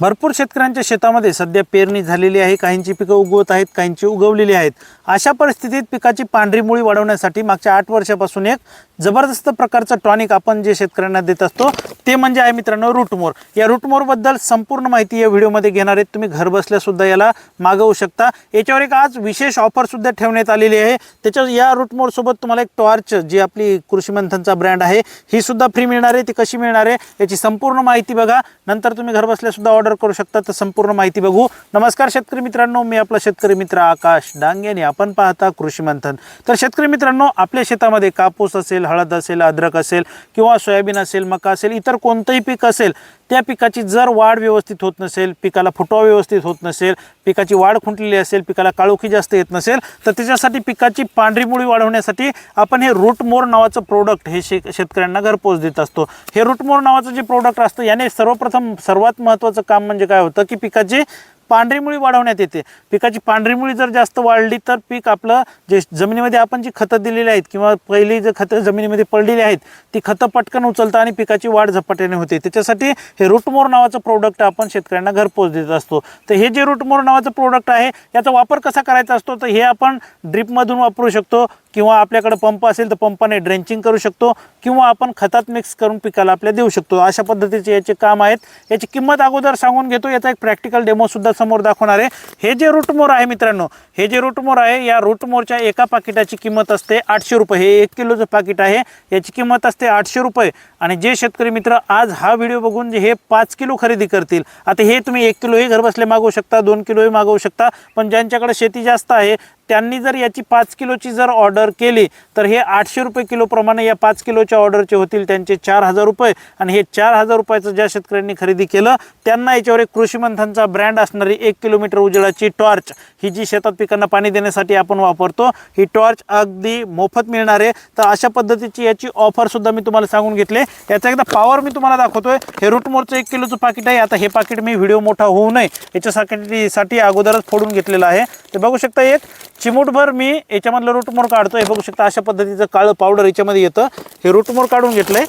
भरपूर शेतकऱ्यांच्या शेतामध्ये सध्या पेरणी झालेली आहे. काहींची पिकं उगवत आहेत काहींची उगवलेली आहेत. अशा परिस्थितीत पिकाची पांढरी मुळी वाढवण्यासाठी मागच्या आठ वर्षापासून एक जबरदस्त प्रकारचं टॉनिक आपण जे शेतकऱ्यांना देत असतो ते म्हणजे आहे मित्रांनो रूटमोर या रूटमोरबद्दल संपूर्ण माहिती या व्हिडिओमध्ये घेणार आहेत. तुम्ही घरबसल्यासुद्धा याला मागवू शकता. याच्यावर एक आज विशेष ऑफरसुद्धा ठेवण्यात आलेली आहे. त्याच्या या रूटमोरसोबत तुम्हाला एक टॉर्च जी आपली कृषी मंथनचा ब्रँड आहे ही सुद्धा फ्री मिळणार आहे. ती कशी मिळणार आहे याची संपूर्ण माहिती बघा. नंतर तुम्ही घरबसल्यासुद्धा ऑर्डर ऑर्डर करू शकता तर संपूर्ण माहिती बघू. नमस्कार शेतकरी मित्रांनो मी आपला शेतकरी मित्र आकाश डांगे आणि आपण पाहता कृषी मंथन. तर शेतकरी मित्रांनो आपल्या शेतामध्ये कापूस असेल हळद असेल अद्रक असेल किंवा सोयाबीन असेल मका असेल इतर कोणतंही पीक असेल त्या पिकाची जर वाढ व्यवस्थित होत नसेल पिकाला फुटवा व्यवस्थित होत नसेल पिकाची वाढ खुंटलेली असेल पिकाला काळोखी जास्त येत नसेल तर त्याच्यासाठी पिकाची पांढरी मुळी वाढवण्यासाठी आपण हे रूटमोर नावाचं प्रोडक्ट हे शे शेतकऱ्यांना घरपोच देत असतो. हे रूटमोर नावाचं जे प्रोडक्ट असतं याने सर्वप्रथम सर्वात महत्त्वाचं काम काम म्हणजे काय होतं की पिकाची पांढरी मुळी वाढवण्यात येते. पिकाची पांढरी मुळी जर जास्त वाढली तर पीक आपलं जे जमिनीमध्ये आपण जी खतं दिलेली आहेत किंवा पहिली जे खतं जमिनीमध्ये पडलेली आहेत ती खतं पटकन उचलतं आणि पिकाची वाढ झपाट्याने होते. त्याच्यासाठी हे रूटमोर नावाचं प्रोडक्ट आपण शेतकऱ्यांना घरपोच देत असतो. तर हे जे रूटमोर नावाचं प्रोडक्ट आहे याचा वापर कसा करायचा असतो? तर हे आपण ड्रीपमधून वापरू शकतो. किंवा आपल्याकडे पंप असेल तर पंपाने ड्रेंचिंग करू शकतो किंवा आपण खतात मिक्स करून पिकाला आपल्या देऊ शकतो. अशा पद्धतीचे याचे काम आहेत. याची किंमत अगोदर सांगून घेतो. याचा एक प्रॅक्टिकल डेमोसुद्धा समोर दाखवणार आहे. हे जे रूटमोर आहे मित्रांनो हे जे रूटमोर आहे या रूटमोरच्या एका पाकिटाची किंमत असते आठशे रुपये. हे एक किलोचं पाकिट आहे. याची किंमत असते आठशे रुपये. आणि जे शेतकरी मित्र आज हा व्हिडिओ बघून जे हे पाच किलो खरेदी करतील आता हे तुम्ही एक किलोही घरबसले मागवू शकता दोन किलोही मागवू शकता पण ज्यांच्याकडे शेती जास्त आहे त्यांनी जर याची पाच किलोची जर ऑर्डर केली तर हे आठशे रुपये किलोप्रमाणे या पाच किलोच्या ऑर्डरचे होतील त्यांचे चार हजार रुपये. आणि हे चार हजार रुपयाचं ज्या शेतकऱ्यांनी खरेदी केलं त्यांना याच्यावर एक कृषी मंथनचा ब्रँड असणारी एक किलोमीटर उजेडाची टॉर्च ही जी शेतात पिकांना पाणी देण्यासाठी आपण वापरतो ही टॉर्च अगदी मोफत मिळणार आहे. तर अशा पद्धतीची याची ऑफरसुद्धा मी तुम्हाला सांगून घेतले. याचा एकदा पॉवर मी तुम्हाला दाखवतोय. हे रूटमोरचं एक किलोचं पाकिट आहे. आता हे पाकिट मी व्हिडिओ मोठा होऊ नये. याच्यासाठी साठी अगोदरच फोडून घेतलेलं आहे. ते बघू शकता एक चिमूटभर मी याच्यामधलं रूटमोर काढतो हे बघू शकता अशा पद्धतीचं काळं पावडर याच्यामध्ये येतं. हे रूटमोर काढून घेतलंय.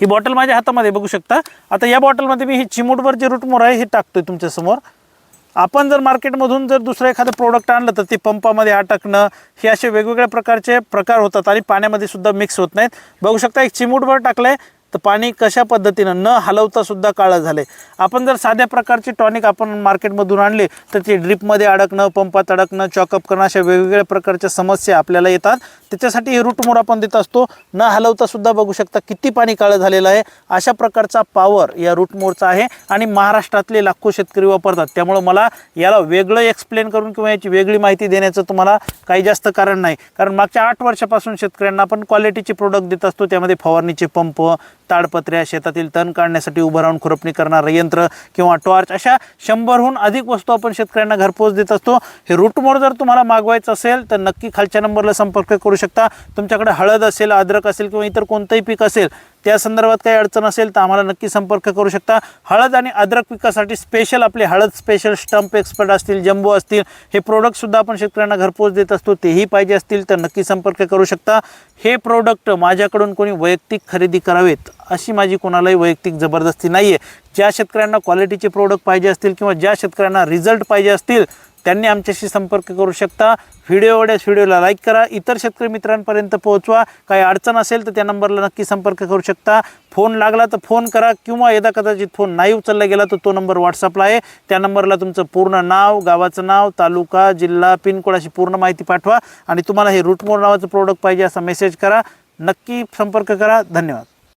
ही बॉटल माझ्या हातामध्ये बघू शकता. आता या बॉटलमध्ये मी हे चिमूटभर जे रूटमोर आहे हे टाकतोय तुमच्यासमोर आपण जर मार्केटमधून जर दुसरं एखादं प्रोडक्ट आणलं तर ते पंपामध्ये अटकणं हे असे वेगवेगळ्या प्रकारचे प्रकार होतात आणि पाण्यामध्ये सुद्धा मिक्स होत नाहीत. बघू शकता एक चिमूटभर टाकलंय. तर पाणी कशा पद्धतीनं न हलवता सुद्धा काळं आहे आपण जर साध्या प्रकारचे टॉनिक आपण मार्केटमधून आणले तर ते ड्रिपमध्ये अडकणं पंपात अडकणं चॉकअप करणं अशा वेगवेगळ्या प्रकारच्या समस्या आपल्याला येतात. त्याच्यासाठी हे रूटमोर आपण देत असतो. न हलवता सुद्धा बघू शकता किती पाणी काळं झालेलं आहे. अशा प्रकारचा पॉवर या रूटमोरचा आहे आणि महाराष्ट्रातले लाखो शेतकरी वापरतात. त्यामुळं मला याला वेगळं एक्सप्लेन करून किंवा याची वेगळी माहिती देण्याचं तुम्हाला काही जास्त कारण नाही. कारण मागच्या आठ वर्षापासून शेतकऱ्यांना आपण क्वालिटीचे प्रोडक्ट देत असतो. त्यामध्ये फवारणीचे पंप ताडपत्र्या शेतातील तण काढण्यासाठी उभं राहून खुरपणी करणारं यंत्र किंवा टॉर्च अशा शंभरहून अधिक वस्तू आपण शेतकऱ्यांना घरपोच देत असतो. हे रूटमोर जर तुम्हाला मागवायचं असेल तर नक्की खालच्या नंबरला संपर्क करू शकता. तुमच्याकडे हळद असेल अद्रक असेल किंवा इतर कोणतंही पीक असेल त्या संदर्भात काही अडचण असेल तर आम्हाला नक्की संपर्क करू शकता. हळद आणि अद्रक पिकासाठी स्पेशल आपले हळद स्पेशल स्टंप एक्सपर्ट असतील जम्बो असतील हे प्रोडक्टसुद्धा आपण शेतकऱ्यांना घरपोच देत असतो तेही पाहिजे असतील तर नक्की संपर्क करू शकता. हे प्रोडक्ट माझ्याकडून कोणी वैयक्तिक खरेदी करावेत अशी माझी कोणालाही वैयक्तिक जबरदस्ती नाही आहे ज्या शेतकऱ्यांना क्वालिटीचे प्रोडक्ट पाहिजे असतील किंवा ज्या शेतकऱ्यांना रिझल्ट पाहिजे असतील त्यांनी आमच्याशी संपर्क करू शकता. व्हिडिओ आवडल्यास व्हिडिओला लाईक करा. इतर शेतकरी मित्रांपर्यंत पोहोचवा. काही अडचण असेल तर त्या नंबरला नक्की संपर्क करू शकता. फोन लागला तर फोन करा किंवा यदा कदाचित फोन नाही उचलला गेला तर तो नंबर व्हॉट्सअपला आहे. त्या नंबरला तुमचं पूर्ण नाव गावाचं नाव तालुका जिल्हा पिनकोड अशी पूर्ण माहिती पाठवा. आणि तुम्हाला हे रूटमोर नावाचं प्रोडक्ट पाहिजे असा मेसेज करा. नक्की संपर्क करा. धन्यवाद.